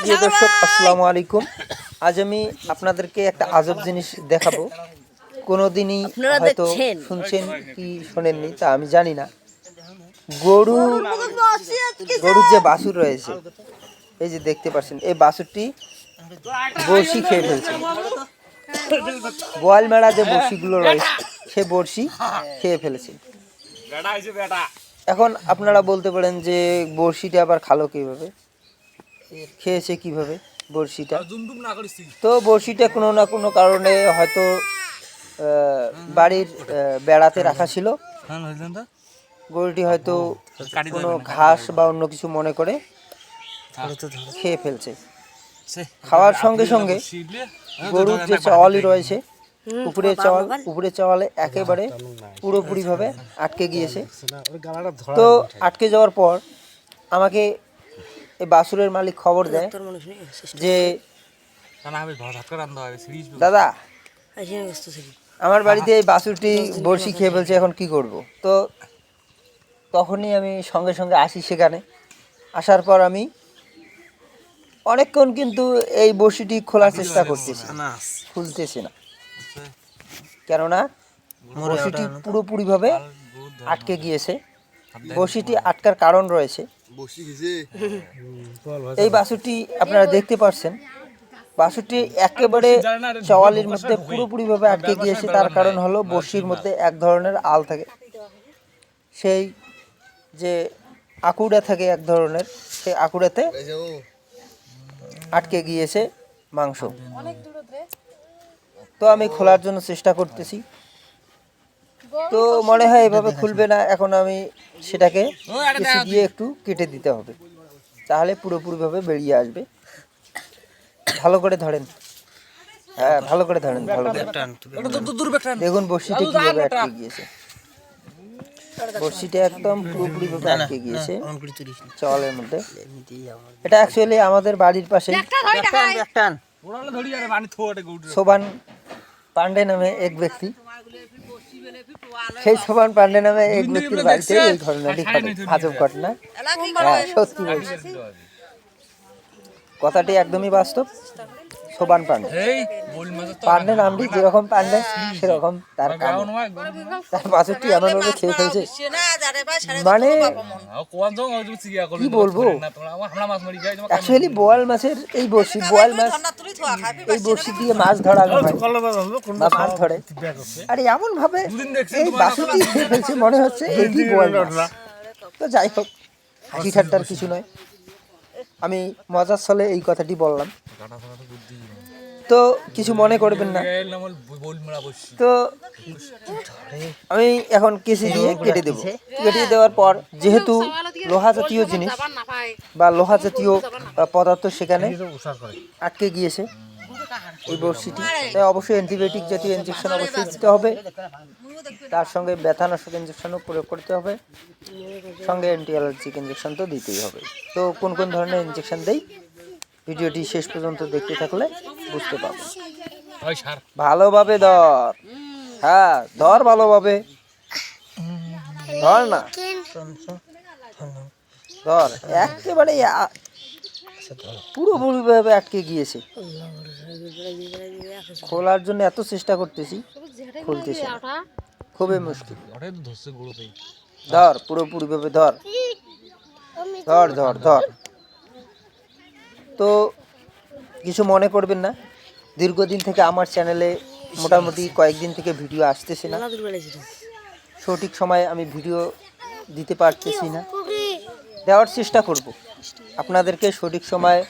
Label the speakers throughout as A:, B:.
A: প্রিয় দর্শক আসসালামু আলাইকুম। আজ আমি আপনাদেরকে একটা আজব জিনিস দেখাবো। কোনোদিনই হয়তো শুনছেন কি শোনেননি তা আমি জানি না। গরু গরুর যে। বাছুর রয়েছে এই যে দেখতে পাচ্ছেন এই বাছুরটি বড়শি খেয়ে ফেলছে। বোয়াল মেড়া যে বড়শিগুলো রয়েছে সে বড়শি খেয়ে ফেলেছে। এখন আপনারা বলতে পারেন যে বড়শিটা আবার খালো কীভাবে? খেয়েছে কীভাবে বড়শিটা? তো বড়শিটা কোনো না কোনো কারণে হয়তো বাড়ির বেড়াতে রাখা ছিল। গরুটি হয়তো কোনো ঘাস বা অন্য কিছু মনে করে খেয়ে ফেলছে। খাওয়ার সঙ্গে সঙ্গে গরুর যে চাওয়ালি রয়েছে উপরে চাওয়াল উপরে চাওয়ালে একেবারে পুরোপুরিভাবে আটকে গিয়েছে। তো আটকে যাওয়ার পর আমাকে এই বাসুরের মালিক খবর দেয় যে দাদা আমার বাড়িতে এই বাছুরটি বড়শি খেয়ে ফেলছে এখন কি করব? তো তখনই আমি সঙ্গে সঙ্গে আসি সেখানে। আসার পর আমি অনেকক্ষণ কিন্তু এই বড়শিটি খোলার চেষ্টা করতেছি। খুলতেছি না। কেননা বড়শিটি পুরোপুরিভাবে আটকে গিয়েছে। বড়শিটি আটকার কারণ রয়েছে। এই বাছুরটি আপনারা দেখতে পাচ্ছেন বাছুরটি একেবারে চওয়ালির মধ্যে পুরোপুরিভাবে আটকে গিয়েছে। তার কারণ হলো বড়শির মধ্যে এক ধরনের আল থাকে। সেই যে আকুড়া থাকে এক ধরনের সেই আকুড়াতে আটকে গিয়েছে মাংস। তো আমি খোলার জন্য চেষ্টা করতেছি। তো মনে হয় এভাবে খুলবে না এখন আমি সেটাকে দিয়ে একটু কেটে দিতে হবে। তাহলে পুরোপুরিভাবে বেরিয়ে আসবে। ভালো করে ধরেন। হ্যাঁ ভালো করে ধরেন ভালো করে। দেখুন বড়শিটা কীভাবে আটকে গিয়েছে। বড়শিটা একদম পুরোপুরিভাবে আটকে গিয়েছে। চলের মধ্যে। এটা অ্যাকচুয়ালি আমাদের বাড়ির পাশে সোবান পান্ডে নামে এক ব্যক্তি। সেই সোমান পান্ডে নামে এক ব্যক্তির বাড়িতে এই ঘটনাটি ঘটে আজব ঘটনা। হ্যাঁ সত্যি বলছি। কথাটি একদমই বাস্তব। সোবান পান্ডে। পান্ডে নামটি যেরকম পান্ডে সেরকম তার কাণ্ড। তার বাছুরটি এমন ভাবে খেয়ে ফেলছে। মানে কি বলব? অ্যাকচুয়ালি বোয়াল মাছের এই বড়শি বোয়াল মাছ এই বড়শি দিয়ে মাছ ধরা বা মাছ ধরে। আর এমন ভাবে এই বাছুরটি খেয়ে ফেলছে মনে হচ্ছে এটি বোয়াল মাছ। তো যাই হোক হাসি ঠাট্টার কিছু নয়। আমি মজার ছলে এই কথাটি বললাম। তো কিছু মনে করবেন না। তো আমি এখন কেসি দিয়ে কেটে দেবো। কেটে দেওয়ার পর যেহেতু লোহা জাতীয় জিনিস বা লোহা জাতীয় পদার্থ সেখানে আটকে গিয়েছে এই বড়শিটি, তাই অবশ্যই অ্যান্টিবায়োটিক জাতীয় ইঞ্জেকশন অবশ্যই দিতে হবে। তার সঙ্গে ব্যথানাশক ইঞ্জেকশনও প্রয়োগ করতে হবে। সঙ্গে অ্যান্টি অ্যালার্জিক ইঞ্জেকশন তো দিতেই হবে। তো কোন কোন ধরনের ইঞ্জেকশন দেই? ভিডিওটি শেষ পর্যন্ত দেখতে থাকলে বুঝতে পারব। ভালোভাবে ধর। হ্যাঁ ধর ভালোভাবে। ধর না। ধর একেবারে আ- পুরোপুরিভাবে আটকে গিয়েছে। খোলার জন্য এত চেষ্টা করতেছি খুলতেছি খুবই মুশকিল। ধর পুরোপুরিভাবে ধর। ধর ধর ধর। তো কিছু মনে করবেন না। দীর্ঘদিন থেকে আমার চ্যানেলে মোটামুটি কয়েকদিন থেকে ভিডিও আসতেছে না। সঠিক সময়ে আমি ভিডিও দিতে পারতেছি না। দেওয়ার চেষ্টা করব। আপনাদেরকে সঠিক সময়ে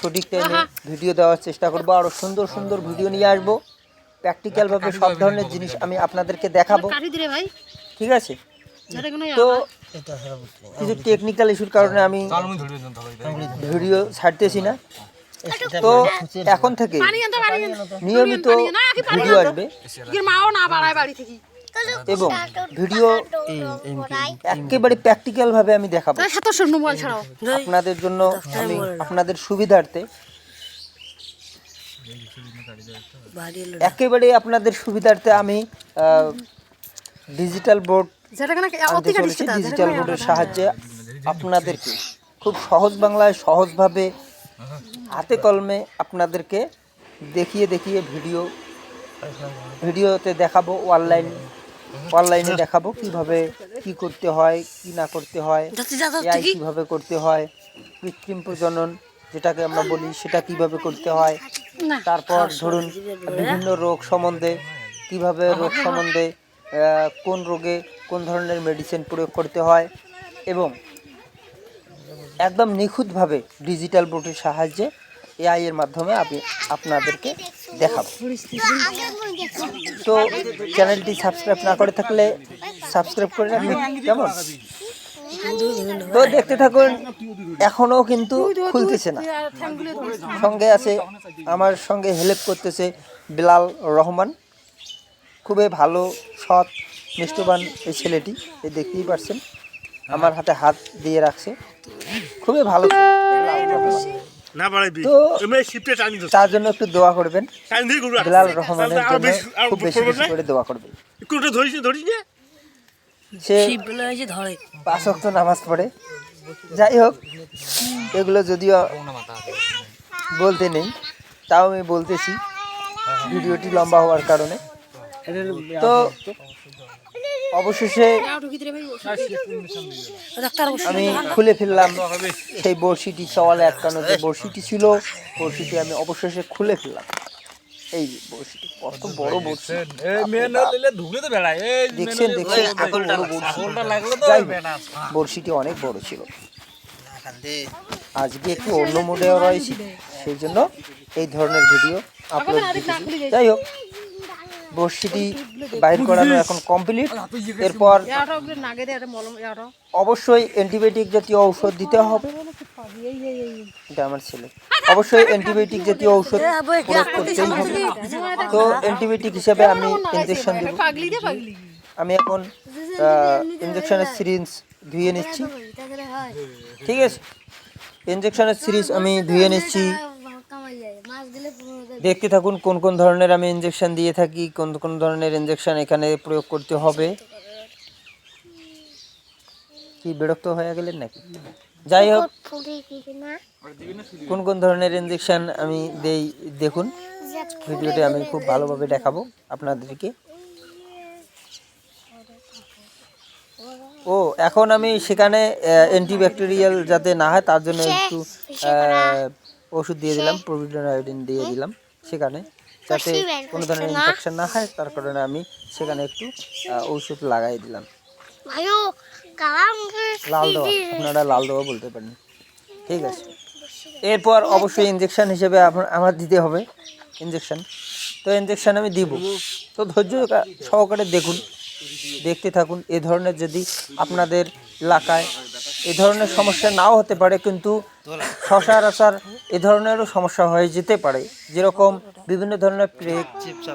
A: সঠিক টাইমে ভিডিও দেওয়ার চেষ্টা করব। আরও সুন্দর সুন্দর ভিডিও নিয়ে আসব। প্র্যাকটিক্যালভাবে সব ধরনের জিনিস আমি আপনাদেরকে দেখাবো। ঠিক আছে? তো কিছু টেকনিক্যাল ইস্যুর কারণে আমি ভিডিও ছাড়তেছি না। তো এখন থেকে নিয়মিত ভিডিও আসবে। এবং ভিডিও একেবারে প্র্যাকটিক্যাল ভাবে আমি দেখাবো। আপনাদের জন্য আমি আপনাদের সুবিধার্থে একেবারে আপনাদের সুবিধার্থে আমি ডিজিটাল বোর্ড ডিজিটাল বোর্ডের সাহায্যে আপনাদেরকে খুব সহজ বাংলায় সহজভাবে হাতে কলমে আপনাদেরকে দেখিয়ে দেখিয়ে ভিডিও ভিডিওতে দেখাবো অনলাইন অনলাইনে দেখাবো কীভাবে কি করতে হয় কি না করতে হয় কীভাবে করতে হয় কৃত্রিম প্রজনন যেটাকে আমরা বলি সেটা কীভাবে করতে হয় তারপর ধরুন বিভিন্ন রোগ সম্বন্ধে কীভাবে রোগ সম্বন্ধে কোন রোগে কোন ধরনের মেডিসিন প্রয়োগ করতে হয় এবং একদম নিখুঁতভাবে ডিজিটাল বোর্ডের সাহায্যে এআই এর মাধ্যমে আমি আপনাদেরকে দেখাবো। তো চ্যানেলটি সাবস্ক্রাইব না করে থাকলে সাবস্ক্রাইব করে রাখবেন, কেমন? তো দেখতে থাকুন এখনও কিন্তু খুলতেছে না। সঙ্গে আছে, আমার সঙ্গে হেল্প করতেছে বিলাল রহমান। খুবই ভালো সৎ নিষ্ঠবান এই ছেলেটি এই দেখতেই পারছেন। আমার হাতে হাত দিয়ে রাখছে। খুবই ভালো ছেলে, বিলাল রহমান।
B: না বাড়াইবি
A: তো তার জন্য একটু দোয়া করবেন। বিলাল রহমানের জন্য খুব বেশি বেশি করে দোয়া করবেন সে পাঁচ নামাজ পড়ে। যাই হোক এগুলো যদিও বলতে নেই তাও আমি বলতেছি ভিডিওটি লম্বা হওয়ার কারণে। তো অবশেষে আমি খুলে ফেললাম সেই বড়শিটি সওয়ালে আটকানো যে বড়শিটি ছিল বড়শিটি আমি অবশেষে খুলে ফেললাম। এই বড়শিটি কত বড় বড়শি। দেখছেন দেখছেন কত বড় বড়শি। বড়শিটি অনেক বড় ছিল। আজকে একটু অন্য মোডে রয়েছি সেই জন্য এই ধরনের ভিডিও আপলোড যাই হোক বড়শিটি বাইর করানো এখন কমপ্লিট এরপর অবশ্যই অ্যান্টিবায়োটিক জাতীয় ঔষধ দিতে হবে। এটা আমার ছেলে অবশ্যই অ্যান্টিবায়োটিক জাতীয় ঔষধ প্রয়োগ করতেই হবে। তো অ্যান্টিবায়োটিক হিসেবে আমি ইঞ্জেকশন দেব। আমি এখন ইঞ্জেকশনের সিরিঞ্জ ধুয়ে নিচ্ছি। ঠিক আছে? ইঞ্জেকশনের সিরিজ আমি ধুয়ে নিচ্ছি। দেখতে থাকুন কোন কোন ধরনের আমি ইঞ্জেকশন দিয়ে থাকি, কোন কোন ধরনের ইঞ্জেকশন এখানে প্রয়োগ করতে হবে। কি, বিরক্ত হয়ে গেলেন নাকি? যাই হোক, কোন কোন ধরনের ইঞ্জেকশন আমি দেই দেখুন। ভিডিওতে আমি খুব ভালোভাবে দেখাবো আপনাদেরকে। ও, এখন আমি সেখানে অ্যান্টিব্যাকটেরিয়াল যাতে না হয়, তার জন্য একটু ওষুধ দিয়ে দিলাম প্রোভিডন আয়োডিন দিয়ে দিলাম। সেখানে যাতে কোনো ধরনের ইনফেকশন না হয় তার কারণে আমি সেখানে একটু ঔষধ লাগাই দিলাম। লাল দেওয়া আপনারা লাল দেওয়া বলতে পারেন। ঠিক আছে। এরপর অবশ্যই ইঞ্জেকশন হিসেবে আপনার- আমার দিতে হবে ইঞ্জেকশন তো ইঞ্জেকশন আমি দিব। তো ধৈর্য সহকারে দেখুন দেখতে থাকুন। এ ধরনের যদি আপনাদের এলাকায় এ ধরনের সমস্যা নাও হতে পারে, কিন্তু সচরাচর এ ধরনেরও সমস্যা হয়ে যেতে পারে। যেরকম বিভিন্ন ধরনের প্রেক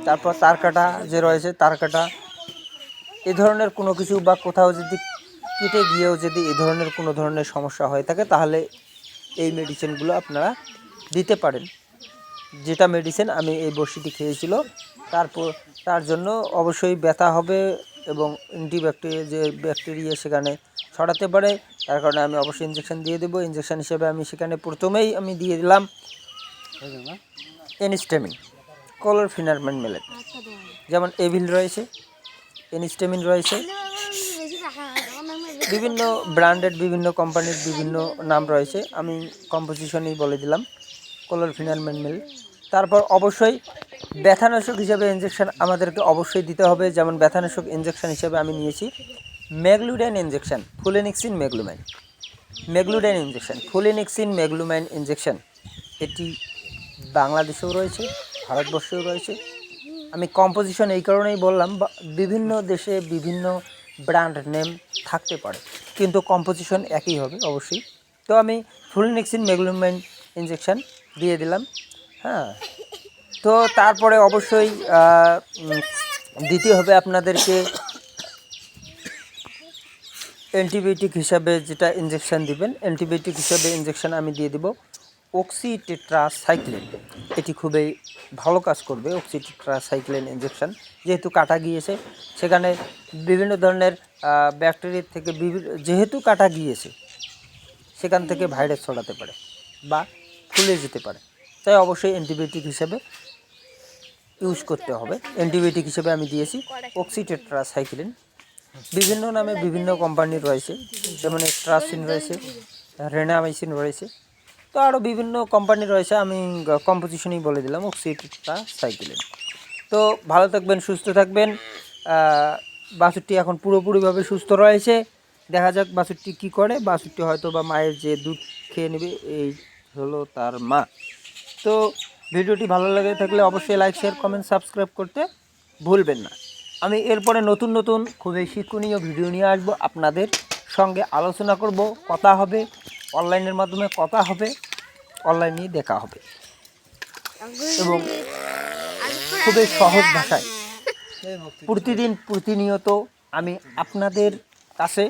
A: তারপর তার কাটা যে রয়েছে তার কাটা এ ধরনের কোনো কিছু বা কোথাও যদি কেটে গিয়েও যদি এ ধরনের কোনো ধরনের সমস্যা হয়ে থাকে, তাহলে এই মেডিসিনগুলো আপনারা দিতে পারেন। যেটা মেডিসিন আমি এই বড়শিটি খেয়েছিল, তারপর তার জন্য অবশ্যই ব্যথা হবে এবং অ্যান্টিব্যাকটেরিয়া যে ব্যাকটেরিয়া সেখানে ছড়াতে পারে। তার কারণে আমি অবশ্যই ইঞ্জেকশন দিয়ে দেবো। ইঞ্জেকশন হিসেবে আমি সেখানে প্রথমেই আমি দিয়ে দিলাম এনিস্টেমিন কলর ফিনারমেন্ট মেলেট যেমন এভিল রয়েছে এনিস্টেমিন রয়েছে। বিভিন্ন ব্র্যান্ডেড বিভিন্ন কোম্পানির বিভিন্ন নাম রয়েছে। আমি কম্পোজিশনই বলে দিলাম কলর ফিনারমেন্ট মিল তারপর অবশ্যই ব্যথানাশক হিসেবে ইঞ্জেকশন আমাদেরকে অবশ্যই দিতে হবে। যেমন ব্যথানাশক ইঞ্জেকশন হিসেবে আমি নিয়েছি। ম্যাগলুডাইন ইঞ্জেকশন ফুলেনিক্সিন মেগলুমাইন। মেগলুডাইন ইঞ্জেকশন ফুলেনিক্সিন মেগলুমাইন ইঞ্জেকশন এটি বাংলাদেশেও রয়েছে, ভারতবর্ষেও রয়েছে। আমি কম্পোজিশন এই কারণেই বললাম বিভিন্ন দেশে বিভিন্ন ব্র্যান্ড নেম থাকতে পারে, কিন্তু কম্পোজিশন একই হবে অবশ্যই। তো আমি ফুলনিক্সিন মেগলুমেন্ট ইঞ্জেকশন দিয়ে দিলাম হ্যাঁ। তো তারপরে অবশ্যই দিতে হবে আপনাদেরকে অ্যান্টিবায়োটিক হিসাবে যেটা ইঞ্জেকশন দিবেন, অ্যান্টিবায়োটিক হিসাবে ইঞ্জেকশন আমি দিয়ে দিব অক্সিটেট্রাসাইক্লিন এটি খুবই ভালো কাজ করবে অক্সিটেট্রাসাইক্লিন ইঞ্জেকশন যেহেতু কাটা গিয়েছে, সেখানে বিভিন্ন ধরনের ব্যাকটেরিয়া থেকে বিভিন্ন যেহেতু কাটা গিয়েছে, সেখান থেকে ভাইরাস ছড়াতে পারে বা ফুলে যেতে পারে। তাই অবশ্যই অ্যান্টিবায়োটিক হিসাবে ইউজ করতে হবে। অ্যান্টিবায়োটিক হিসেবে আমি দিয়েছি অক্সিটেট্রাসাইক্লিন বিভিন্ন নামে বিভিন্ন কোম্পানির রয়েছে যেমন ট্রাসিন রয়েছে রেনামাইসিন রয়েছে। তো আরও বিভিন্ন কোম্পানি রয়েছে আমি কম্পোজিশনই বলে দিলাম সিটটা সাইকেলের তো ভালো থাকবেন সুস্থ থাকবেন। আহ, বাছুরটি এখন পুরোপুরিভাবে সুস্থ রয়েছে। দেখা যাক বাছুরটি কী করে। বাছুরটি হয়তো বা মায়ের যে দুধ খেয়ে নেবে এই হলো তার মা। তো ভিডিওটি ভালো লাগে থাকলে অবশ্যই লাইক শেয়ার কমেন্ট সাবস্ক্রাইব করতে ভুলবেন না। আমি এরপরে নতুন নতুন খুবই শিক্ষণীয় ভিডিও নিয়ে আসব। আপনাদের সঙ্গে আলোচনা করব, কথা হবে, অনলাইনের মাধ্যমে কথা হবে, অনলাইনে দেখা হবে। এবং খুবই সহজ ভাষায়। প্রতিদিন প্রতিনিয়ত আমি আপনাদের কাছে